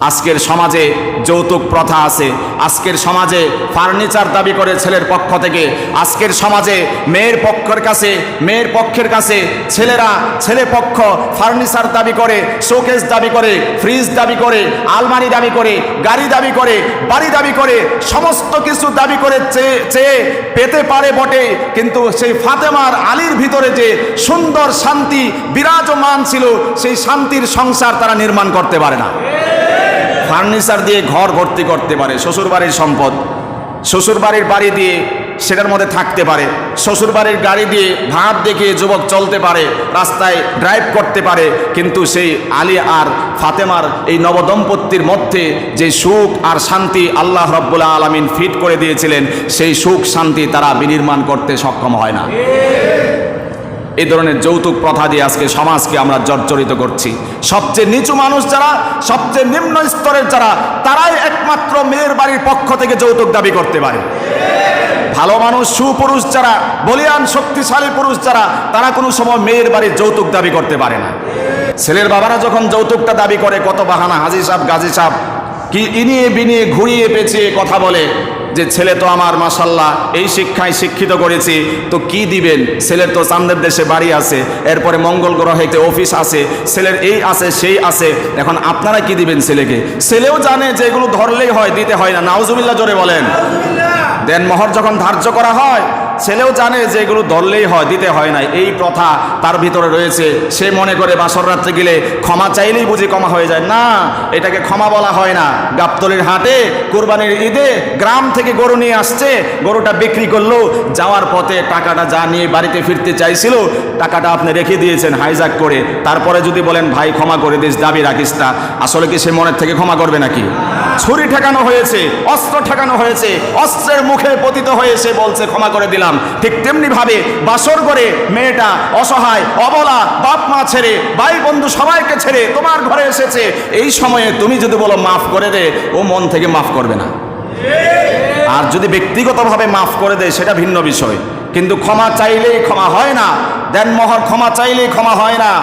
আজকের সমাজে যৌতুক প্রথা আছে। আজকের সমাজে ফার্নিচার দাবি করে ছেলের পক্ষ থেকে। আজকের সমাজে মেয়ের পক্ষের কাছে, মেয়ের পক্ষের কাছে ছেলেরা ছেলে পক্ষ ফার্নিচার দাবি করে, শোকেস দাবি করে, ফ্রিজ দাবি করে, আলমারি দাবি করে, গাড়ি দাবি করে, বাড়ি দাবি করে, সমস্ত কিছু দাবি করে চেয়ে চেয়ে পেতে পারে বটে। কিন্তু সেই ফাতেমার আলীর ভিতরে যে সুন্দর শান্তি, বিরাজমান ছিল, সেই শান্তির সংসার তারা নির্মাণ করতে পারে না। ফার্নিচার দিয়ে ঘর ভর্তি করতে পারে, শ্বশুরবাড়ির সম্পদ। শ্বশুরবাড়ির বাড়ি দিয়ে সেটার মধ্যে থাকতে পারে। শ্বশুরবাড়ির গাড়ি দিয়ে ভাত দেখিয়ে যুবক চলতে পারে, রাস্তায় ড্রাইভ করতে পারে, কিন্তু সেই আলী আর ফাতেমার এই নবদম্পতির মধ্যে যে সুখ আর শান্তি আল্লাহ রব্বুল্লাহ আলমিন ফিট করে দিয়েছিলেন, সেই সুখ শান্তি তারা বিনির্মাণ করতে সক্ষম হয় না। এই ধরনের যৌতুক প্রথা দিয়ে আজকে সমাজকে আমরা জর্জরিত করছি। সবচেয়ে নিচু মানুষ যারা, সবচেয়ে নিম্ন স্তরের যারা, তারাই একমাত্র মেয়ের বাড়ির পক্ষ থেকে যৌতুক দাবি করতে পারে। ভালো মানুষ, সুপুরুষ যারা, বলিয়ান, শক্তিশালী পুরুষ যারা, তারা কোনো সময় মেয়ের বাড়ির যৌতুক দাবি করতে পারে না। ছেলের বাবারা যখন যৌতুকটা দাবি করে, কত বাহানা হাজি সাহেব গাজী সাহেব কি ইনিয়ে বিনিয়ে ঘুরিয়ে পেঁচিয়ে কথা বলে যে ছেলে তো আমার মাসাল্লাহ এই শিক্ষায় শিক্ষিত করেছি, তো কি দিবেন? ছেলের তো চান্দের দেশে বাড়ি আছে, এরপরে মঙ্গল গ্রহেতে অফিস আছে, ছেলের এই আছে, সেই আছে, এখন আপনারা কি দিবেন ছেলেকে? ছেলেও জানে যে এগুলো ধরলেই হয়, দিতে হয় না নাওজুবিল্লা জোরে বলেন। দেন মোহর যখন ধার্য করা হয়, ছেলেও জানে যে এগুলো ধরলেই হয়, দিতে হয় না এই প্রথা তার ভিতরে রয়েছে। সে মনে করে বাসর রাত্রে গেলে ক্ষমা চাইলেই বুঝি ক্ষমা হয়ে যায়। না, এটাকে ক্ষমা বলা হয় না। গাবতলির হাটে, কোরবানির ঈদে গ্রাম থেকে গরু নিয়ে আসছে, গরুটা বিক্রি করল, যাওয়ার পথে টাকাটা যা নিয়ে বাড়িতে ফিরতে চাইছিল, টাকাটা আপনি রেখে দিয়েছেন হাইজাক করে। তারপরে যদি বলেন, ভাই, ক্ষমা করে দিস, দাবি রাখিস না আসলে কি সে মনের থেকে ক্ষমা করবে নাকি? ছুরি ঠেকানো হয়েছে, অস্ত্র ঠেকানো হয়েছে, অস্ত্রের মুখে পতিত হয়েছে বলছে, ক্ষমা করে দিলাম। ঠিক তেমনি ভাবে বাসর করে মেয়েটা অসহায়, অবলা, বাপ মা ছেড়ে, ভাই বন্ধু সবাইকে ছেড়ে তোমার ঘরে এসেছে। এই সময়ে তুমি যদি বলো, মাফ করে দে, ও মন থেকে মাফ করবে না। আর যদি ব্যক্তিগতভাবে মাফ করে দেয়, সেটা ভিন্ন বিষয়। কিন্তু ক্ষমা চাইলেই ক্ষমা হয় না। দেন মহর, ক্ষমা চাইলেই ক্ষমা হয় না।